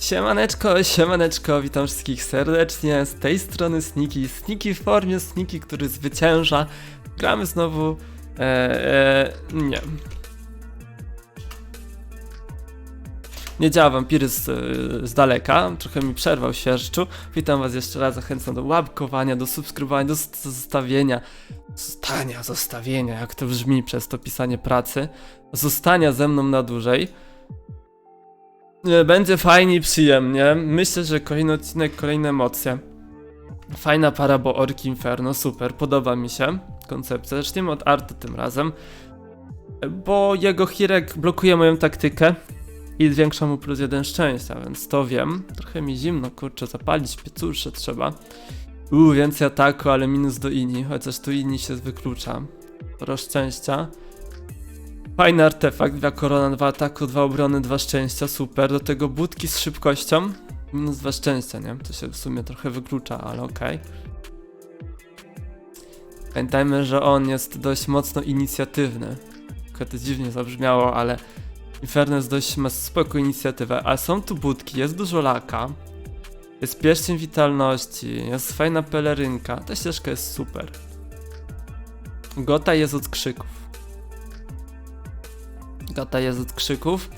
Siemaneczko, siemaneczko, witam wszystkich serdecznie, z tej strony Sniki, Sniki w formie Sniki, który zwycięża. Gramy znowu, e, e, nie. Nie działa wampiry z, z daleka, trochę mi przerwał świerszczu. Witam was jeszcze raz, zachęcam do łapkowania, do subskrybowania, do zostawienia, zostania, zostawienia, jak to brzmi przez to pisanie pracy, zostania ze mną na dłużej. Nie, Będzie fajnie i przyjemnie. Myślę, że kolejny odcinek, kolejne emocje. Fajna para, bo Orki Inferno, super, podoba mi się koncepcja. Zacznijmy od Arty tym razem, bo jego Hirek blokuje moją taktykę i zwiększa mu plus jeden szczęścia, więc to wiem. Trochę mi zimno, kurczę, zapalić piecusze trzeba. Uuu, więcej ataku, ale minus do Ini, chociaż tu Ini się wyklucza. Sporo szczęścia. Fajny artefakt, dwa korona, dwa ataku, dwa obrony, dwa szczęścia, super. Do tego budki z szybkością, minus dwa szczęścia, nie? To się w sumie trochę wyklucza, ale okej. Pamiętajmy, że on jest dość mocno inicjatywny. Trochę to dziwnie zabrzmiało, ale Inferno jest dość, ma spoko inicjatywę, a są tu budki, jest dużo laka. Jest pierścień witalności, jest fajna pelerynka, ta ścieżka jest super. Gota jest od krzyków. Gota jest od krzyków.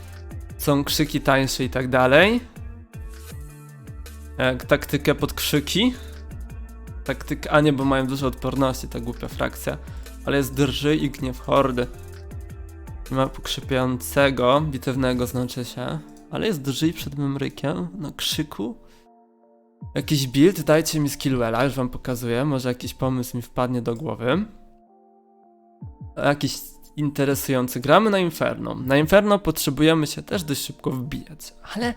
Są krzyki tańsze i tak dalej. Jak taktykę pod krzyki. Taktyk, a nie, bo mają dużo odporności, ta głupia frakcja. Ale jest drży i gniew hordy. Nie ma pokrzypiającego, bitewnego znaczy się. Ale jest drży przed memrykiem na krzyku. Jakiś build, dajcie mi skillwella, już wam pokazuję. Może jakiś pomysł mi wpadnie do głowy. Jakiś interesujący. Gramy na Inferno. Na Inferno potrzebujemy się też dość szybko wbijać, ale.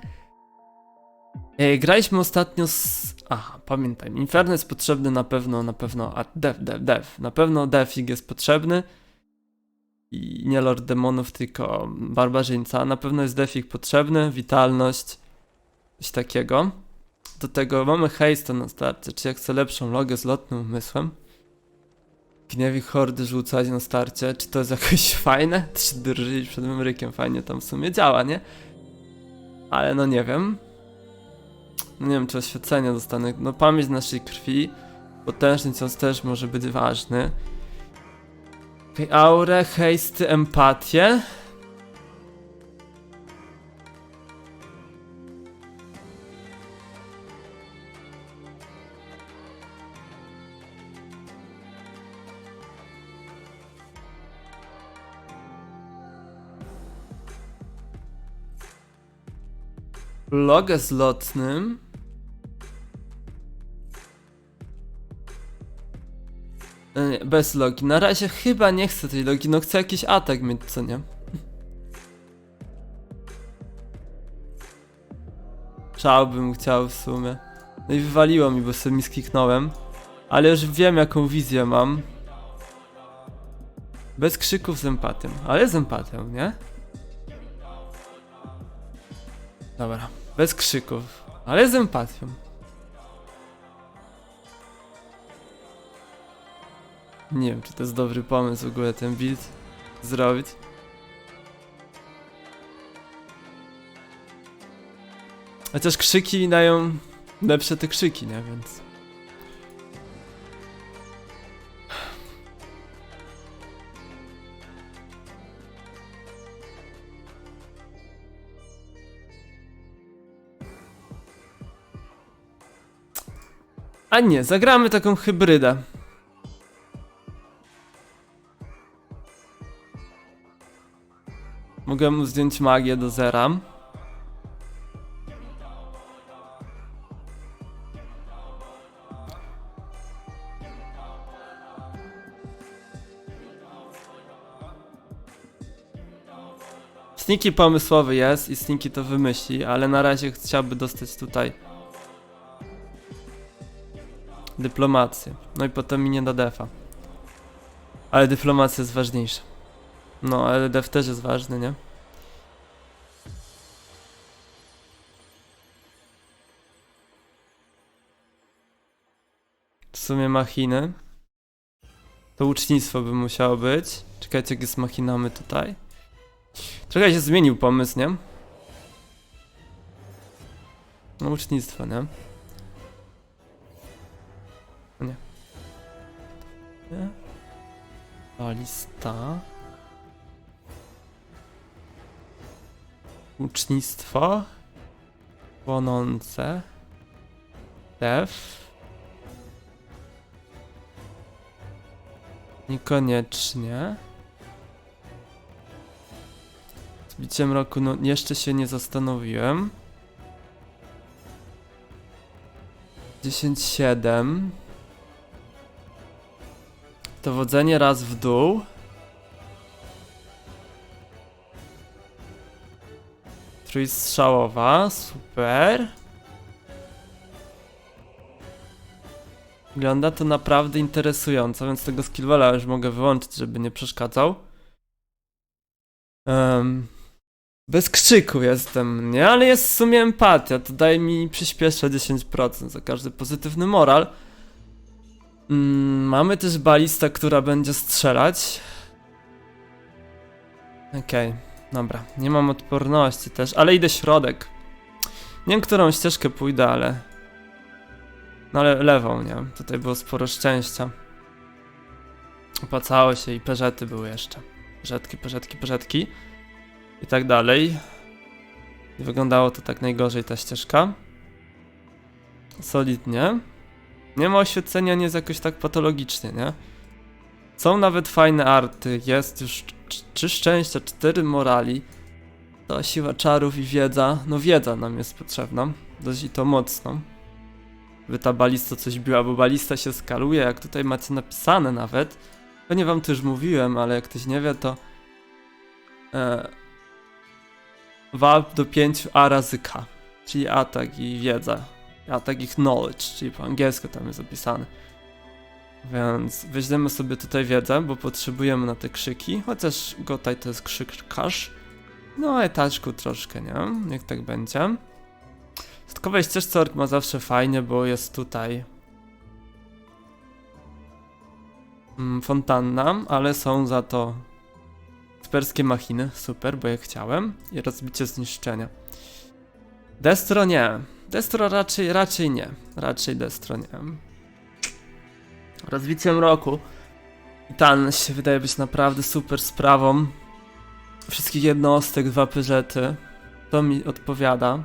E, graliśmy ostatnio z. Aha, pamiętaj. Inferno jest potrzebny na pewno, na pewno. A dev, dev, dev. Na pewno defig jest potrzebny. I nie Lord Demonów, tylko Barbarzyńca. Na pewno jest defig potrzebny, witalność, coś takiego. Do tego mamy haste na starcie, czy jak chcę lepszą logę z lotnym umysłem. Gniewi hordy rzucać na starcie, czy to jest jakoś fajne? Czy drżyć przed Memrykiem fajnie tam w sumie działa, nie? Ale no nie wiem. No nie wiem, czy oświecenie dostanę. No pamięć naszej krwi. Potężny cios też może być ważny. Aurę, hejsty, empatię. Logę z. E, Bez logi. Na razie chyba nie chcę tej logi, no chcę jakiś atak mieć, co nie? Czał bym chciał w sumie. No i wywaliło mi, bo sobie mi skliknąłem. Ale już wiem jaką wizję mam. Bez krzyków z empatią. Ale z empatią, nie? Dobra. Bez krzyków. Ale z empatią. Nie wiem, czy to jest dobry pomysł w ogóle ten build zrobić. Chociaż krzyki dają lepsze te krzyki, nie? Więc... A nie, zagramy taką hybrydę. Mogę mu zdjąć magię do zera. Sneaky pomysłowy jest i Sneaky to wymyśli, ale na razie chciałby dostać tutaj dyplomację. No i potem mi nie da defa. Ale dyplomacja jest ważniejsza. No, ale dev też jest ważny, nie? W sumie machiny. To ucznictwo by musiało być. Czekajcie, jak jest machinamy tutaj. Trochę się zmienił pomysł, nie? No ucznictwo, nie? Balista. Ucznictwo. Płonące. Def. Niekoniecznie. Z biciem roku, no jeszcze się nie zastanowiłem. 10-7. Dowodzenie raz w dół. Trójstrzałowa, super. Wygląda to naprawdę interesująco, więc tego skillwella już mogę wyłączyć, żeby nie przeszkadzał. Em, bez krzyku jestem, nie? Ale jest w sumie empatia, to daje mi przyspiesza 10% za każdy pozytywny moral. Mm, mamy też balista, która będzie strzelać. Okej, dobra. Nie mam odporności też, ale idę środek. Nie wiem, którą ścieżkę pójdę, ale... No ale lewą, nie? Tutaj było sporo szczęścia. Opłacało się i peżety były jeszcze. Peżetki, peżetki, peżetki. I tak dalej. Wyglądało to tak najgorzej ta ścieżka. Solidnie. Nie ma oświetlenia, nie jest jakoś tak patologicznie, nie? Są nawet fajne arty, jest już tr- trzy szczęścia, cztery morali. To siła czarów i wiedza. No wiedza nam jest potrzebna. Dość i to mocno. By ta balista coś biła, bo balista się skaluje, jak tutaj macie napisane nawet. Pewnie wam już mówiłem, ale jak ktoś nie wie, to... E, Warp do 5 A razy K, czyli atak i wiedza. Atak i knowledge, czyli po angielsku tam jest zapisane. Więc weźmiemy sobie tutaj wiedzę, bo potrzebujemy na te krzyki, chociaż Gotaj to jest krzykarz. No, etaczku troszkę, nie? Niech tak będzie. W dodatkowej ścieżce ork ma zawsze fajnie, bo jest tutaj mm, fontanna, ale są za to Sperskie machiny, super, bo je chciałem. I rozbicie zniszczenia. Destro nie. Destro raczej, raczej nie. Raczej Destro nie. Rozbiciem roku. Tan się wydaje być naprawdę super sprawą. Wszystkich jednostek, dwa pyżety. To mi odpowiada.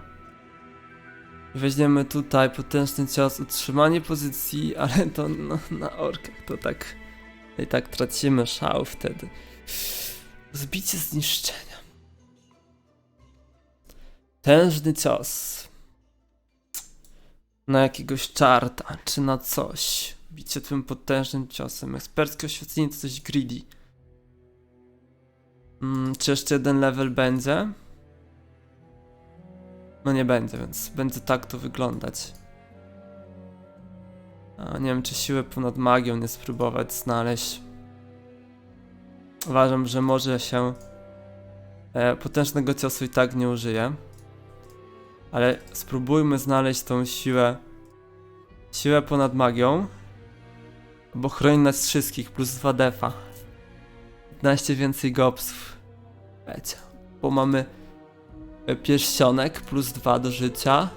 Weźmiemy tutaj potężny cios, utrzymanie pozycji, ale to no, na orkach to tak... I tak tracimy szał wtedy. Zbicie zniszczenia. Tężny cios. Na jakiegoś czarta, czy na coś. Bicie tym potężnym ciosem. Eksperckie oświetlenie to coś greedy. Mm, czy jeszcze jeden level będzie? No nie będzie, więc będzie tak to wyglądać. A nie wiem, czy siłę ponad magią nie spróbować znaleźć. Uważam, że może się e, potężnego ciosu i tak nie użyje. Ale spróbujmy znaleźć tą siłę. Siłę ponad magią. Bo chroni nas wszystkich, plus 2 defa. 15 więcej gopsów. Wiecie. Bo mamy e, pierścionek plus 2 do życia.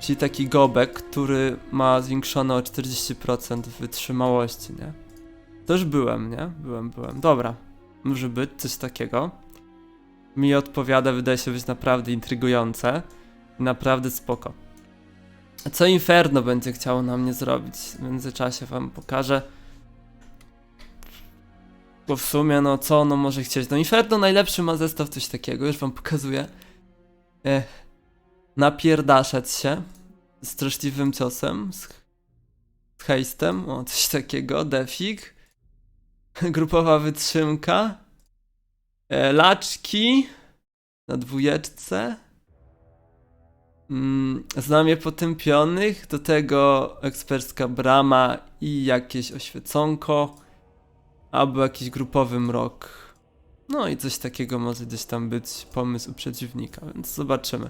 Czyli taki gobek, który ma zwiększone o 40% wytrzymałości, nie? To już byłem, nie? Byłem, byłem. Dobra. Może być coś takiego. Mi odpowiada, wydaje się być naprawdę intrygujące. Naprawdę spoko. Co Inferno będzie chciało na mnie zrobić? W międzyczasie wam pokażę. Bo w sumie, no co ono może chcieć? No Inferno najlepszy ma zestaw coś takiego, już wam pokazuję. Ech. Napierdaszać się z straszliwym ciosem, z, z hejstem, o coś takiego, defik. Grupowa wytrzymka. E, laczki na dwójeczce. Mm, znamie potępionych, do tego ekspercka brama i jakieś oświeconko, albo jakiś grupowy mrok. No i coś takiego może gdzieś tam być pomysł przeciwnika, więc zobaczymy.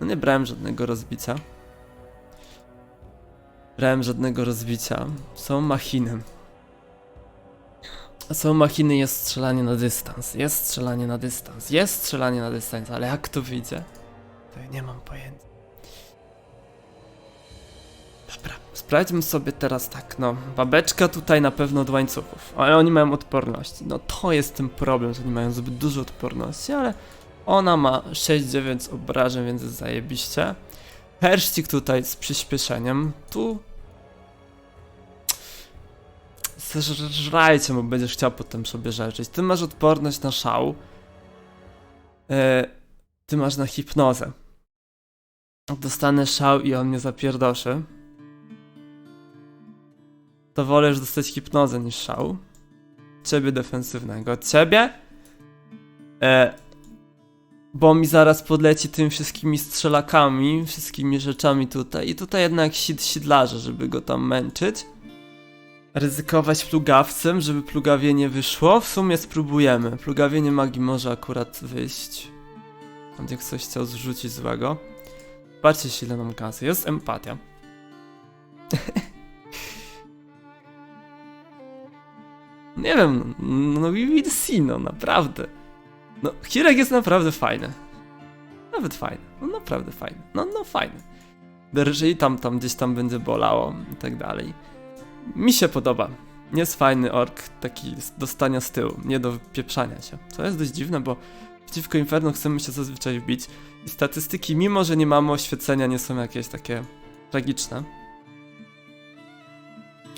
No nie brałem żadnego rozbicia. Brałem żadnego rozbicia. Są machinem. A są machiny, jest strzelanie na dystans. Jest strzelanie na dystans. Jest strzelanie na dystans, ale jak to wyjdzie? To ja nie mam pojęcia. Sprawdźmy sobie teraz tak, no. Babeczka tutaj na pewno od łańcuchów, ale oni mają odporność. No to jest ten problem, że oni mają zbyt dużo odporności, ale ona ma 6-9 obrażeń, więc jest zajebiście. Herszcik tutaj z przyspieszeniem. Tu. Zżrajcie, bo będziesz chciał potem sobie rzeczyć. Ty masz odporność na szał. E, ty masz na hipnozę. Dostanę szał i on mnie zapierdoszy. To wolę już dostać hipnozę niż szał. Ciebie defensywnego. Ciebie? E, bo mi zaraz podleci tym wszystkimi strzelakami, wszystkimi rzeczami tutaj. I tutaj jednak sid sidlarze, żeby go tam męczyć. Ryzykować plugawcem, żeby plugawie nie wyszło. W sumie spróbujemy. Plugawienie magii może akurat wyjść. Tam jak ktoś chciał zrzucić złego. Patrzcie ile mam kasy. Jest empatia. Nie wiem, no we will see, no naprawdę. No, Hirek jest naprawdę fajny. Nawet fajny. No naprawdę fajny. No, no fajny. Jeżeli tam, tam gdzieś tam będzie bolało i tak dalej. Mi się podoba. Jest fajny ork, taki z dostania z tyłu, nie do pieprzania się. Co jest dość dziwne, bo przeciwko Inferno chcemy się zazwyczaj wbić. I statystyki, mimo że nie mamy oświecenia, nie są jakieś takie tragiczne.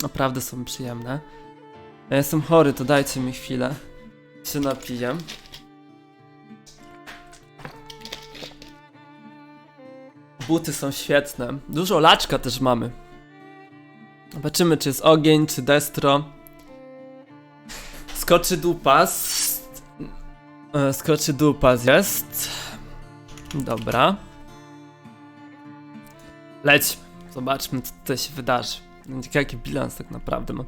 Naprawdę są przyjemne. Ja jestem chory, to dajcie mi chwilę. Się napiję. Buty są świetne. Dużo laczka też mamy. Zobaczymy, czy jest ogień, czy destro. Skoczy dupas. E, Skoczy dupas jest. Dobra. Leć. Zobaczmy, co tutaj się wydarzy. Jaki bilans tak naprawdę mam.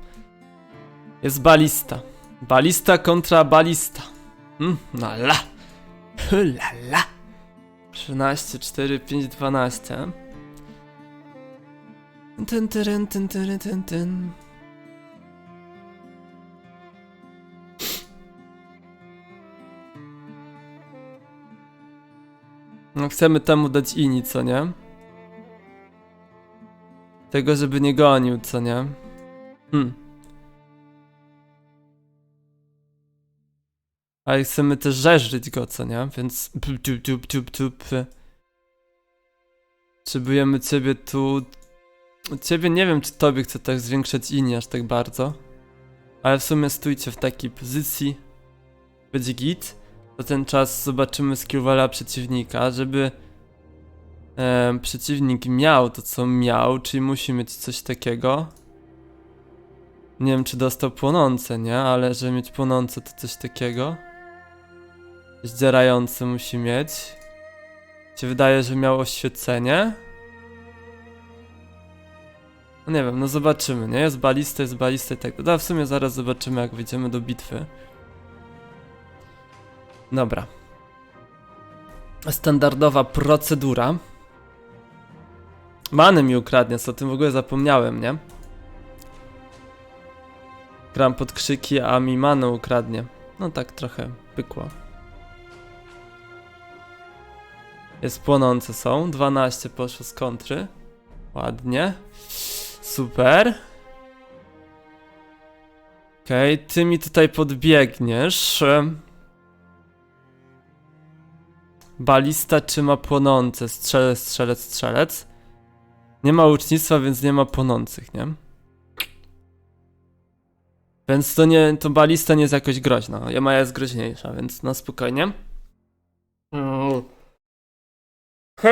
Jest balista. Balista kontra balista. Hmm, no la. La la. 13, 4, 5, 12. Ten, ten, ten, ten, ten, ten. No chcemy temu dać ini, co nie? Tego, żeby nie gonił, co nie? Hmm. Ale chcemy też żeżryć go, co nie? Więc... Tup. Potrzebujemy ciebie tu... Ciebie nie wiem, czy tobie chcę tak zwiększać inni aż tak bardzo. Ale w sumie stójcie w takiej pozycji. Będzie git. To ten czas zobaczymy skillwala przeciwnika, żeby... em, przeciwnik miał to, co miał, czyli musi mieć coś takiego. Nie wiem, czy dostał płonące, nie? Ale żeby mieć płonące, to coś takiego. Zdzierający musi mieć. Ci wydaje, że miał oświecenie. No nie wiem, no zobaczymy, nie? Jest balista, jest balista i tak. No w sumie zaraz zobaczymy, jak wyjdziemy do bitwy. Dobra. Standardowa procedura. Many mi ukradnie, co o tym w ogóle zapomniałem, nie? Gram pod krzyki, a mi manę ukradnie. No tak trochę pykło. Jest płonące są. 12 poszło z kontry. Ładnie. Super. Okej, ty mi tutaj podbiegniesz. Balista czy ma płonące? Strzelec, strzelec, strzelec. Nie ma łucznictwa, więc nie ma płonących, nie? Więc to nie, to balista nie jest jakoś groźna. Jamaja jest groźniejsza, więc no spokojnie.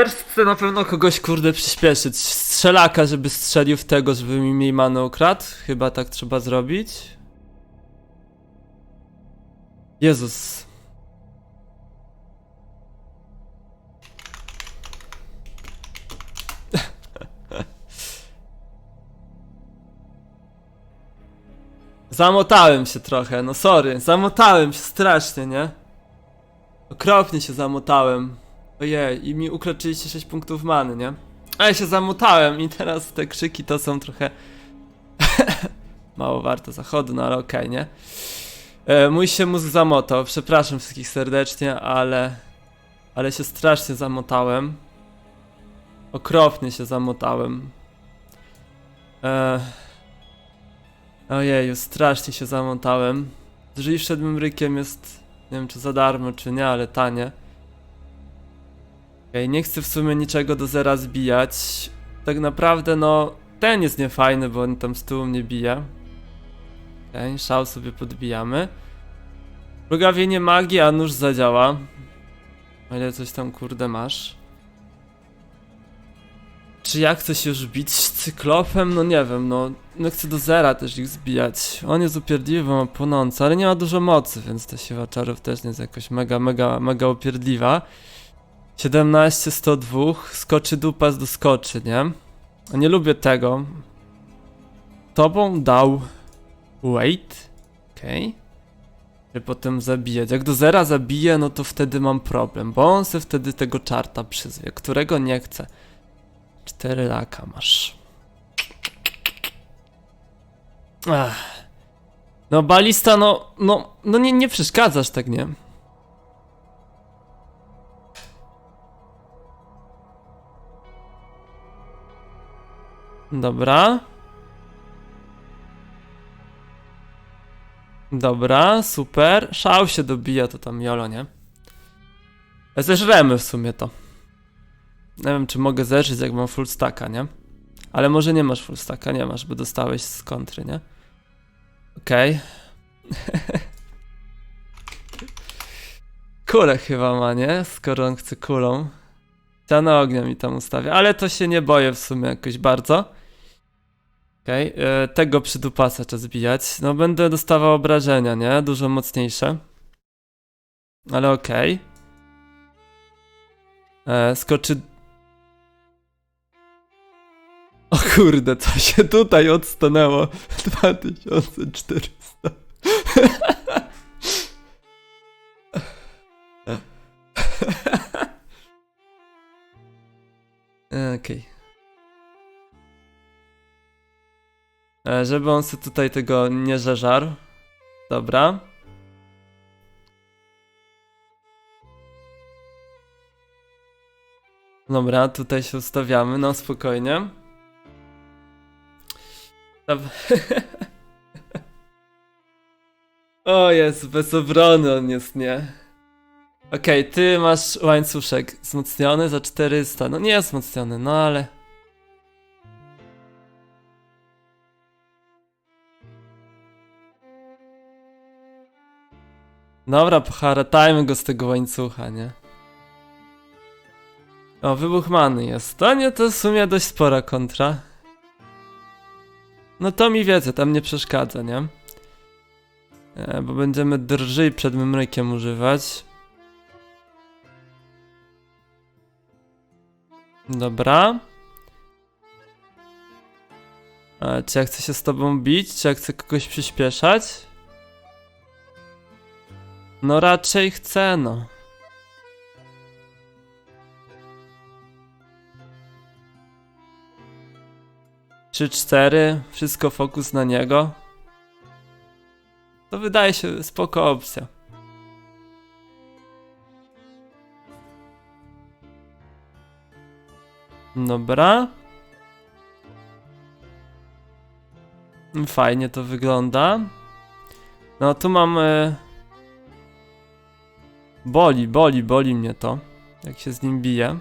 Chce na pewno kogoś kurde przyspieszyć. Strzelaka, żeby strzelił w tego, żeby mi mniej ukradł. Chyba tak trzeba zrobić. Jezus. Zamotałem się trochę, no sorry. Zamotałem się strasznie, nie? Okropnie się zamotałem. Ojej, i mi ukroczyliście 6 punktów many, nie? A ja się zamotałem i teraz te krzyki to są trochę mało warte zachodu, no ale okej, nie? E, mój się mózg zamotał, przepraszam wszystkich serdecznie, ale... Ale się strasznie zamotałem. Okropnie się zamotałem. Eee... Ojeju, strasznie się zamotałem. Jeżeli przed mrykiem jest, nie wiem czy za darmo, czy nie, ale tanie. Okej, nie chcę w sumie niczego do zera zbijać. Tak naprawdę, no, ten jest niefajny, bo on tam z tyłu mnie bije. Okej, szał sobie podbijamy. Plugawienie magii, a nóż zadziała. O ile coś tam kurde masz. Czy ja chcę się już bić z cyklopem? No nie wiem, no, no chcę do zera też ich zbijać. On jest upierdliwy, ma płonący, ale nie ma dużo mocy, więc ta siła czarów też nie jest jakoś mega, mega, mega upierdliwa. 17, 102, skoczy dupas do skoczy, nie? Nie lubię tego. Tobą dał wait, okej. Okay. Żeby potem zabijać. Jak do zera zabiję, no to wtedy mam problem, bo on se wtedy tego czarta przyzwie, którego nie chcę. Cztery laka masz. Ach. No balista, no, no, no nie, nie przeszkadzasz tak, nie? Dobra. Dobra, super. Szał się dobija, to tam jolo, nie? Zeżremy w sumie to. Nie wiem, czy mogę zeżyć, jak mam full stacka, nie? Ale może nie masz full stacka, nie masz, bo dostałeś z kontry, nie? Okej. Kulę chyba ma, nie? Skoro on chce kulą. Ściana ognia mi tam ustawia, ale to się nie boję w sumie jakoś bardzo. Okej, okay. tego przydupasa trzeba zbijać. No będę dostawał obrażenia, nie? Dużo mocniejsze. Ale okej. Okay. Skoczy... O kurde, co się tutaj odstanęło? 2400. Okej. E, Żeby on sobie tutaj tego nie zeżarł. Dobra. Dobra, tutaj się ustawiamy, no spokojnie. O jest, bez obrony on jest, nie? Okej, ty masz łańcuszek wzmocniony za 400. No nie jest wzmocniony, no ale... Dobra, poharatajmy go z tego łańcucha, nie? O, wybuch many jest. To nie, to w sumie dość spora kontra. No to mi wiedzę, tam nie przeszkadza, nie? E, bo będziemy drżyj przed mymrykiem używać. Dobra. E, czy ja chcę się z tobą bić? Czy ja chcę kogoś przyspieszać? No raczej chcę, no. Trzy, cztery, wszystko fokus na niego. To wydaje się spoko opcja. Dobra. Fajnie to wygląda. No tu mamy... Boli, boli, boli mnie to, jak się z nim bije.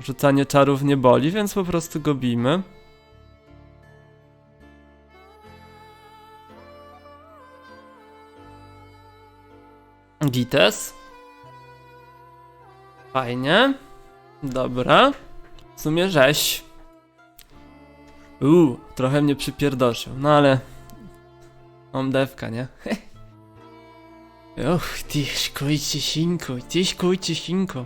Rzucanie czarów nie boli, więc po prostu go bijmy. Gites. Fajnie. Dobra. W sumie rzeź. Uuu, trochę mnie przypierdoszył, no ale... Mam dewka, nie? Och, tyśkuj ciesinko, tyśkuj ciesinko.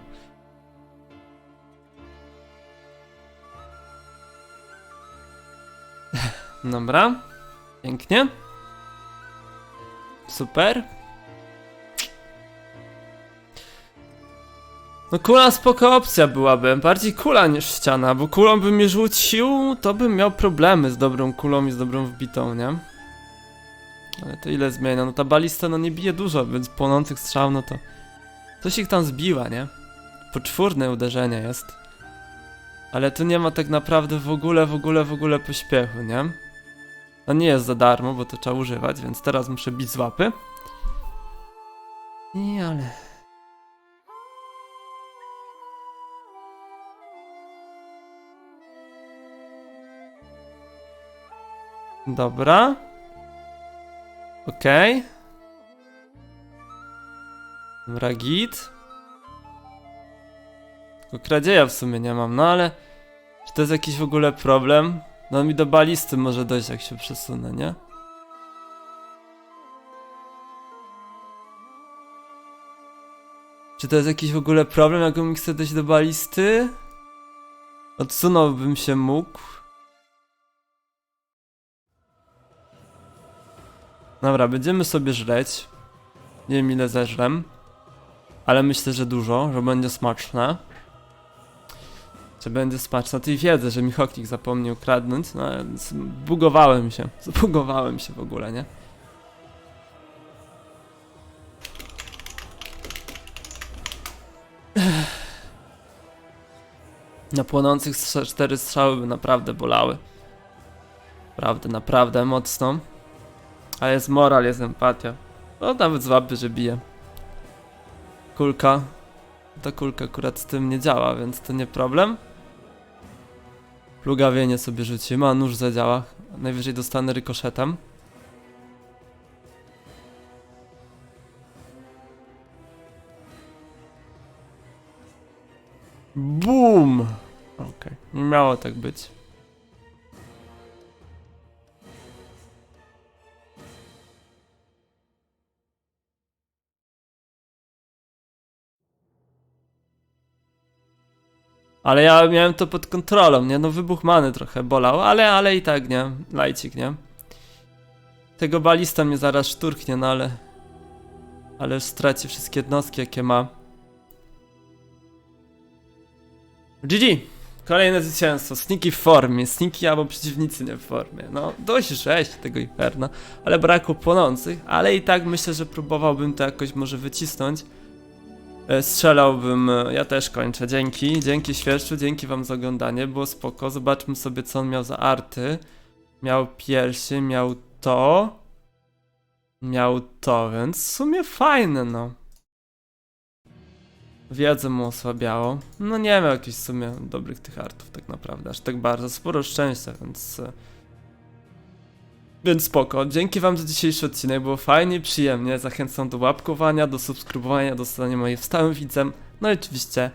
Dobra. Pięknie. Super. No kula spoko opcja byłaby, bardziej kula niż ściana, bo kulą by mnie rzucił, to bym miał problemy z dobrą kulą i z dobrą wbitą, nie? To ile zmienia? No ta balista no nie bije dużo, więc płonących strzał no to... Coś ich tam zbiła, nie? Poczwórne uderzenie jest. Ale tu nie ma tak naprawdę w ogóle, w ogóle, w ogóle pośpiechu, nie? No nie jest za darmo, bo to trzeba używać, więc teraz muszę bić z łapy. I ale... Dobra. Okej. Dobra, git. Tylko kradzieja w sumie nie mam, no ale... Czy to jest jakiś w ogóle problem? No mi do balisty może dojść jak się przesunę, nie? Czy to jest jakiś w ogóle problem, jakbym chcę dojść do balisty? Odsunąłbym się mógł. Dobra, będziemy sobie żreć. Nie wiem ile zeżrem. Ale myślę, że dużo, że będzie smaczne. Że będzie smaczne. Tej wiedzy, że mi zapomniał kradnąć. No, więc bugowałem się. Zbugowałem się w ogóle, nie? Na płonących cztery strzały by naprawdę bolały. Naprawdę, naprawdę mocno. A jest moral, jest empatia. No nawet z łapy, że bije. Kulka. Ta kulka akurat z tym nie działa, więc to nie problem. Plugawienie sobie rzucimy, a nóż zadziała. Najwyżej dostanę rykoszetem. Boom! Okej, nie miało tak być. Ale ja miałem to pod kontrolą, nie? No wybuch many trochę bolał, ale, ale i tak, nie? Lajcik, nie? Tego balista mnie zaraz szturknie, no ale... Ale straci wszystkie jednostki, jakie ma. GG! Kolejne zwycięstwo. Sniki w formie. Sniki albo przeciwnicy nie w formie. No, dość rzeź tego Inferno. Ale brakło płonących. Ale i tak myślę, że próbowałbym to jakoś może wycisnąć. E, Strzelałbym, e, ja też kończę. Dzięki, dzięki świerszczu, dzięki wam za oglądanie, było spoko. Zobaczmy sobie, co on miał za arty. Miał piersi, miał to. Miał to, więc w sumie fajne, no. Wiedzę mu osłabiało. No nie miał jakichś w sumie dobrych tych artów tak naprawdę, aż tak bardzo. Sporo szczęścia, więc... Więc spoko. Dzięki wam za dzisiejszy odcinek, było fajnie przyjemnie. Zachęcam do łapkowania, do subskrybowania, do zostania moim stałym widzem. No i oczywiście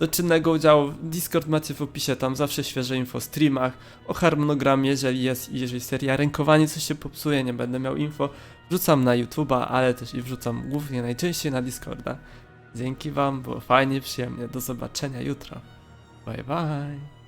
do czynnego udziału. Discord macie w opisie, tam zawsze świeże info o streamach, o harmonogramie, jeżeli jest i jeżeli seria rękowanie coś się popsuje, nie będę miał info. Wrzucam na YouTube'a, ale też i wrzucam głównie najczęściej na Discorda. Dzięki wam, było fajnie, przyjemnie. Do zobaczenia jutro. Bye bye.